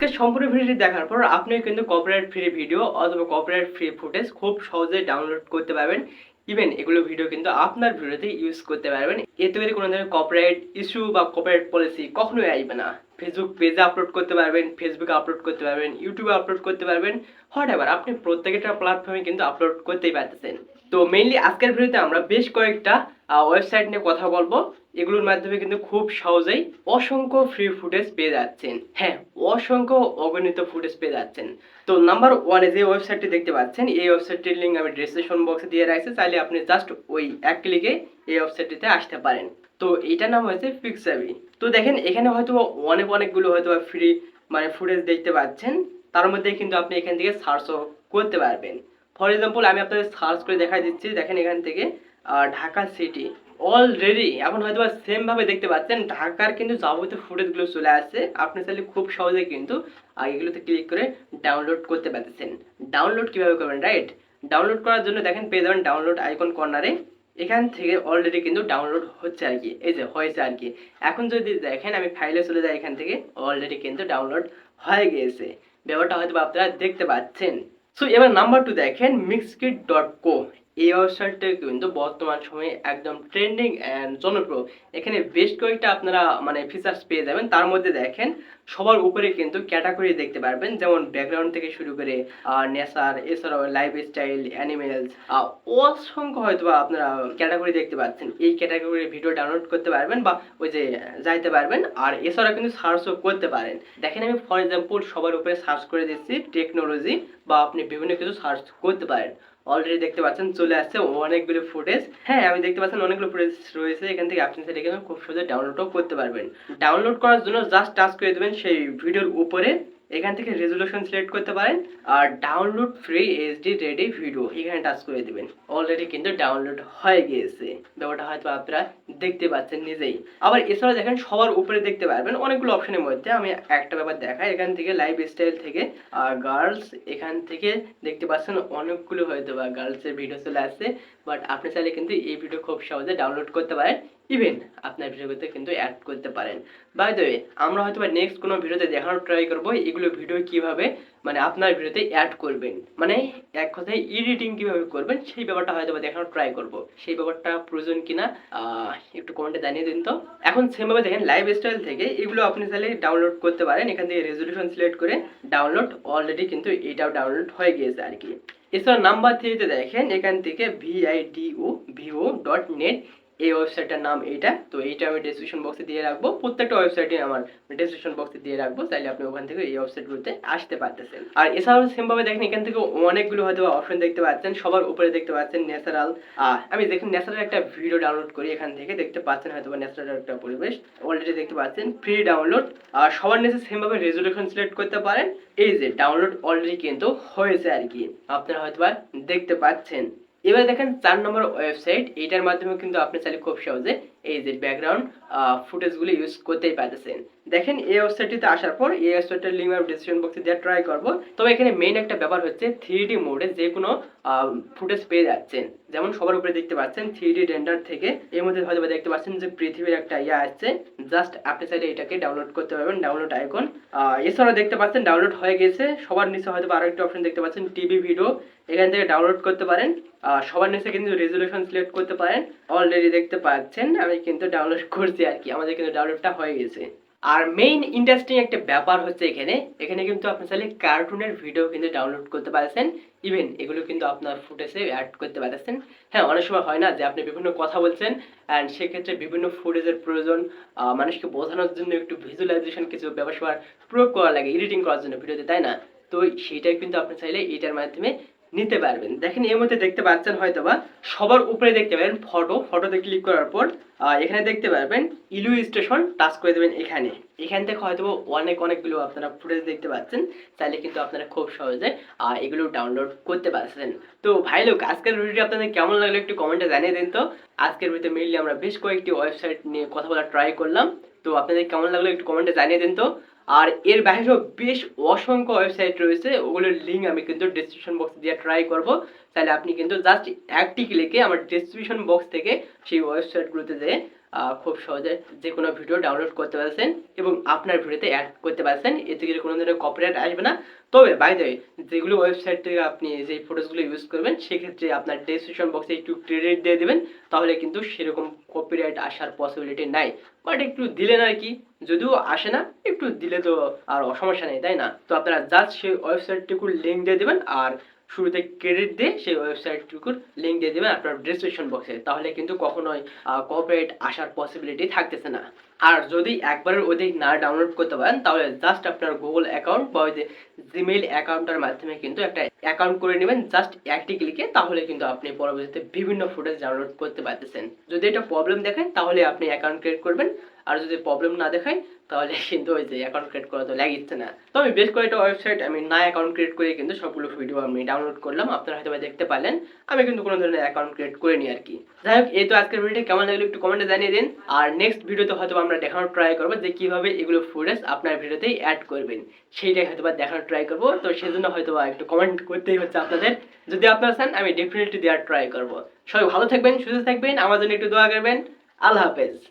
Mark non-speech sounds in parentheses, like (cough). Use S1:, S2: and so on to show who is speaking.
S1: আজকে সম্পূর্ণ ভিডিওটি দেখার পর আপনিও কিন্তু কপিরাইট ফ্রি ভিডিও অথবা কপিরাইট ফ্রি ফুটেজ খুব সহজে ডাউনলোড করতে পারবেন। ইভেন এগুলো ভিডিও কিন্তু আপনার ভিডিওতে ইউজ করতে পারবেন। এতে করে কোনো ধরনের কপিরাইট ইস্যু বা কপিরাইট পলিসি কখনোই আসবে না। ফেসবুক পেজে আপলোড করতে পারবেন ফেসবুকে আপলোড করতে পারবেন ইউটিউবে আপলোড করতে পারবেন হোয়াট এভার আপনি প্রত্যেকটা প্ল্যাটফর্মে কিন্তু আপলোড করতেই পারতেছেন। তো মেইনলি আজকের ভিডিওতে আমরা বেশ কয়েকটা ওয়েবসাইট নিয়ে কথা বলব। এগুলোর মাধ্যমে কিন্তু খুব সহজেই অসংখ্য ফ্রি ফুটেজ পেয়ে যাচ্ছেন। হ্যাঁ অসংখ্য অগণিত ফুটেজ পেয়ে যাচ্ছেন। তো নাম্বার ওয়ানে যে ওয়েবসাইটটি দেখতে পাচ্ছেন, এই ওয়েবসাইটটির লিঙ্ক আমি ডিসক্রিপশন বক্সে দিয়ে রাখছি। চাইলে আপনি জাস্ট ওই এক ক্লিকে এই ওয়েবসাইটটিতে আসতে পারেন। তো এইটার নাম হয়েছে ফিক্সাবি তো দেখেন, এখানে হয়তো অনেক অনেকগুলো হয়তো ফ্রি মানে ফুটেজ দেখতে পাচ্ছেন। তার মধ্যে কিন্তু আপনি এখান থেকে সার্চও করতে পারবেন। ফর এক্সাম্পল আমি আপনাদের সার্চ করে দেখা দিচ্ছি। দেখেন এখান থেকে ঢাকা সিটি অলরেডি এখন হয়তো সেম ভাবে দেখতে পাচ্ছেন, ঢাকার কিন্তু যাবতীয় ফুটেজগুলো চলে আসছে। আপনি চাইলে খুব সহজে কিন্তু এগুলোতে ক্লিক করে ডাউনলোড করতে পারতেছেন। ডাউনলোড কীভাবে করবেন রাইট ডাউনলোড করার জন্য দেখেন পেয়ে যাবেন ডাউনলোড আইকন কর্নারে এখান থেকে অলরেডি কিন্তু ডাউনলোড হচ্ছে আর কি, এই যে হয়েছে আর কি। এখন যদি দেখেন, আমি ফাইলে চলে যাই এখান থেকে অলরেডি কিন্তু ডাউনলোড হয়ে গিয়েছে। ব্যাপারটা হয়তো আপনারা দেখতে পাচ্ছেন। সো এবার নাম্বার টু দেখেন মিক্সকিট ডট কো এই ওয়েবসাইটটা কিন্তু বর্তমান সময়ে একদম ট্রেন্ডিং অ্যান্ড জনপ্রিয়। এখানে বেশ কয়েকটা আপনারা মানে ফিচার্স পেয়ে যাবেন। তার মধ্যে দেখেন, সবার উপরে কিন্তু ক্যাটাগরি দেখতে পারবেন। যেমন ব্যাকগ্রাউন্ড থেকে শুরু করে নেচার এছাড়াও লাইফ স্টাইল অ্যানিমেলস অসংখ্য হয়তো বা আপনারা ক্যাটাগরি দেখতে পাচ্ছেন। এই ক্যাটাগরির ভিডিও ডাউনলোড করতে পারবেন বা ওই যে যাইতে পারবেন। আর এছাড়া কিন্তু সার্চও করতে পারেন। দেখেন আমি ফর এক্সাম্পল সবার উপরে সার্চ করে দিচ্ছি টেকনোলজি বা আপনি বিভিন্ন কিছু সার্চ করতে পারেন। অলরেডি দেখতে পাচ্ছেন, চলে আসছে অনেকগুলো ফুটেজ হ্যাঁ আমি দেখতে পাচ্ছেন অনেকগুলো ফুটেজ রয়েছে, এখান থেকে আপনি সেটাকে খুব সহজে ডাউনলোডও করতে পারবেন। ডাউনলোড করার জন্য জাস্ট টাচ করে দেবেন সেই ভিডিওর উপরে। এখান থেকে রেজলিউশন সিলেক্ট করতে পারেন আর download free HD ready video এখানে টাচ করে দিবেন। অলরেডি কিন্তু ডাউনলোড হয়ে গিয়েছে। ব্যাপারটা হয়তো আপনারা দেখতে পাচ্ছেন নিজেই। আবার এছাড়া দেখেন সবার উপরে দেখতে পারবেন অনেকগুলো অপশনের মধ্যে। আমি একটা ব্যাপার দেখাই, এখান থেকে লাইফ স্টাইল থেকে, আর গার্লস এখান থেকে দেখতে পাচ্ছেন অনেকগুলো হয়তো বা গার্লসের ভিডিও চলে আসছে। বাট আপনি চাইলে কিন্তু এই ভিডিও খুব সহজে ডাউনলোড করতে পারেন। ইভেন আপনার ভিডিওতে কিন্তু অ্যাড করতে পারেন। বাই দ্য ওয়ে আমরা হয়তো বা নেক্সট কোনো ভিডিওতে দেখানোর ট্রাই করব, এগুলো ভিডিও কীভাবে মানে আপনার ভিডিওতে অ্যাড করবেন। মানে এক কথায় এডিটিং কীভাবে করবেন, সেই ব্যাপারটা হয়তো বা দেখানোর ট্রাই করব। সেই ব্যাপারটা প্রয়োজন কিনা একটু কমেন্টে জানিয়ে দিন তো। এখন সেমভাবে দেখেন লাইভ স্টাইল থেকে এগুলো আপনি তাহলে ডাউনলোড করতে পারেন। এখান থেকে রেজলিউশন সিলেক্ট করে ডাউনলোড অলরেডি কিন্তু এটাও ডাউনলোড হয়ে গিয়েছে আর কি। এছাড়া নাম্বার থ্রিতে দেখেন, এখান থেকে ভিআইডিও ভিও ডট নেট এই ওয়েবসাইটটার নাম এইটা। তো এইটা আমি ডেসক্রিপশন বক্সে দিয়ে রাখব। প্রত্যেকটা ওয়েবসাইটে আমার ডেসক্রিপশন বক্সে দিয়ে রাখব চাইলে আপনি ওখান থেকে এই ওয়েবসাইটগুলোতে আসতে পারতেছেন। আর এছাড়াও সেমভাবে দেখেন, এখান থেকে অনেকগুলো হয়তো অপশন দেখতে পাচ্ছেন। সবার উপরে দেখতে পাচ্ছেন ন্যাচারাল আমি দেখুন ন্যাচারাল একটা ভিডিও ডাউনলোড করি এখান থেকে। দেখতে পাচ্ছেন হয়তো ন্যাচারাল একটা পরিবেশ। অলরেডি দেখতে পাচ্ছেন ফ্রি ডাউনলোড আর সবার নিচে সেমভাবে রেজলিউশন সিলেক্ট করতে পারেন। এই যে ডাউনলোড অলরেডি কিন্তু হয়েছে আর কি। আপনারা হয়তো দেখতে পাচ্ছেন। এবার দেখেন চার নম্বর ওয়েবসাইট এটার মাধ্যমে কিন্তু আপনি চাইলে খুব সহজে এই যে ব্যাকগ্রাউন্ড ফুটেজগুলো ইউজ করতেই পারতেছেন। দেখেন এই ওয়েবসাইটটিতে আসার পর এই ওয়েবসাইটের লিঙ্ক আমি ডিসক্রিপশন বক্সে দেওয়ার ট্রাই করব। তবে এখানে মেইন একটা ব্যাপার হচ্ছে থ্রি মোডে যে কোনো ফুটেজ পেয়ে যাচ্ছেন। যেমন সবার উপরে দেখতে পাচ্ছেন থ্রি ডি রেন্ডার থেকে। এর মধ্যে হয়তো দেখতে পাচ্ছেন যে পৃথিবীর একটা ইয়ে আসছে। জাস্ট আপনি চাইলে এটাকে ডাউনলোড করতে পারবেন ডাউনলোড আইকন এছাড়া দেখতে পাচ্ছেন ডাউনলোড হয়ে গেছে। সবার নিচে হয়তো আরও একটা অপশন দেখতে পাচ্ছেন টিভি ভিডিও এখান থেকে ডাউনলোড করতে পারেন। সবার নিচে কিন্তু রেজলিউশন সিলেক্ট করতে পারেন। অলরেডি দেখতে পাচ্ছেন। আমি কিন্তু ডাউনলোড করছি আর কি। আমাদের কিন্তু ডাউনলোডটা হয়ে গেছে। আর মেইন ইন্টারেস্টিং একটা ব্যাপার হচ্ছে এখানে। এখানে কিন্তু আপনি চাইলে কার্টুনের ভিডিও কিন্তু ডাউনলোড করতে পারছেন ইভেন এগুলো কিন্তু আপনার ফুটেজে অ্যাড করতে পারছেন হ্যাঁ অনেক সময় হয় না যে আপনি বিভিন্ন কথা বলছেন অ্যান্ড সেক্ষেত্রে বিভিন্ন ফুটেজের প্রয়োজন মানুষকে বোঝানোর জন্য একটু ভিজুয়ালাইজেশন কিছু ব্যবসা প্রয়োগ করা লাগে এডিটিং করার জন্য ভিডিওতে তাই না? তো সেইটাই কিন্তু আপনি চাইলে এটার মাধ্যমে নিতে পারবেন। দেখেন এর মধ্যে দেখতে পাচ্ছেন হয়তো বা সবার উপরে দেখতে পাবেন ফটো ফটোতে ক্লিক করার পর এখানে দেখতে পারবেন ইলু স্টেশন টাচ করে দেবেন এখানে। এখান থেকে হয়তো অনেক, অনেকগুলো আপনারা ফুটেজ দেখতে পাচ্ছেন। চাইলে কিন্তু আপনারা খুব সহজে এগুলো ডাউনলোড করতে পারছেন। তো ভাই লোক, আজকের ভিডিওটি আপনাদের কেমন লাগল একটু কমেন্টে জানিয়ে দিন তো। আজকের ভিডিওতে মেইনলি আমরা বেশ কয়েকটি ওয়েবসাইট নিয়ে কথা বলার ট্রাই করলাম। তো আপনাদের কেমন লাগল একটু কমেন্টে জানিয়ে দিন তো। আর এর বাইরেও বেশ অসংখ্য ওয়েবসাইট রয়েছে, ওগুলোর লিঙ্ক আমি কিন্তু ডিসক্রিপশন বক্স দিয়ে ট্রাই করব। তাহলে আপনি কিন্তু জাস্ট একটি ক্লিকে আমার ডিসক্রিপশন বক্স থেকে সেই ওয়েবসাইটগুলোতে যেয়ে খুব সহজে যে কোনো ভিডিও ডাউনলোড করতে পারছেন এবং আপনার ভিডিওতে অ্যাড করতে পারছেন, এতে করে কোনো ধরনের কপিরাইট আসবে না। তবে বাই দ্য যেগুলো ওয়েবসাইট থেকে আপনি যে ফটোসগুলো ইউজ করবেন, সেক্ষেত্রে আপনার ডেসক্রিপশন বক্সে একটু ক্রেডিট দিয়ে দেবেন, তাহলে কিন্তু সেরকম কপিরাইট আসার পসিবিলিটি নাই। বাট একটু দিলেন আর কি, যদিও আসে না, একটু দিলে তো আর সমস্যা নেই, তাই না? তো আপনারা জাস্ট সেই ওয়েবসাইটটুকুর লিঙ্ক দিয়ে দেবেন, আর শুরুতে ক্রেডিট দিয়ে সেই ওয়েবসাইটটুকুর লিঙ্ক দিয়ে দেবেন আপনার ডিসক্রিপশন বক্সে তাহলে কিন্তু কখনোই কপিরাইট আসার পসিবিলিটি থাকতেছে না। আর যদি একবারের অধিক না ডাউনলোড করতে পারেন, তাহলে জাস্ট আপনার গুগল অ্যাকাউন্ট বা ওই যে জিমেইল অ্যাকাউন্টের মাধ্যমে কিন্তু একটা অ্যাকাউন্ট করে নেবেন। জাস্ট একটি ক্লিকে তাহলে কিন্তু আপনি পরবর্তীতে বিভিন্ন ফুটেজ ডাউনলোড করতে পারতেছেন। যদি এটা প্রবলেম দেখায় তাহলে আপনি অ্যাকাউন্ট ক্রিয়েট করবেন। আর যদি প্রবলেম না দেখায়, তাহলে (laughs) কিন্তু ওই যে অ্যাকাউন্ট ক্রিয়েট করা তো লাগিচ্ছে না। তো আমি বেশ কয়েকটা ওয়েবসাইট আমি না অ্যাকাউন্ট ক্রিয়েট করে কিন্তু সবগুলো ভিডিও আমি ডাউনলোড করলাম। আপনারা হয়তো দেখতে পারলেন। আমি কিন্তু কোনো ধরনের অ্যাকাউন্ট ক্রিয়েট করিনি আর কি। যাই হোক, এই তো আজকের ভিডিওটি কেমন লাগল একটু কমেন্টে জানিয়ে দিন। আর নেক্সট ভিডিওতে হয়তো আমরা দেখানোর ট্রাই করব যে কীভাবে এগুলো ফুটেজ আপনার ভিডিওতেই অ্যাড করবেন। সেইটাই হয়তো বা দেখানোর ট্রাই করব। তো সেজন্য হয়তো বা একটু কমেন্ট করতেই হচ্ছে আপনাদের। যদি আপনারা চান, আমি ডেফিনেটলি দেওয়ার ট্রাই করব। সবাই ভালো থাকবেন, সুস্থ থাকবেন। আমার জন্য একটু দোয়া করবেন। আল্লাহ হাফেজ।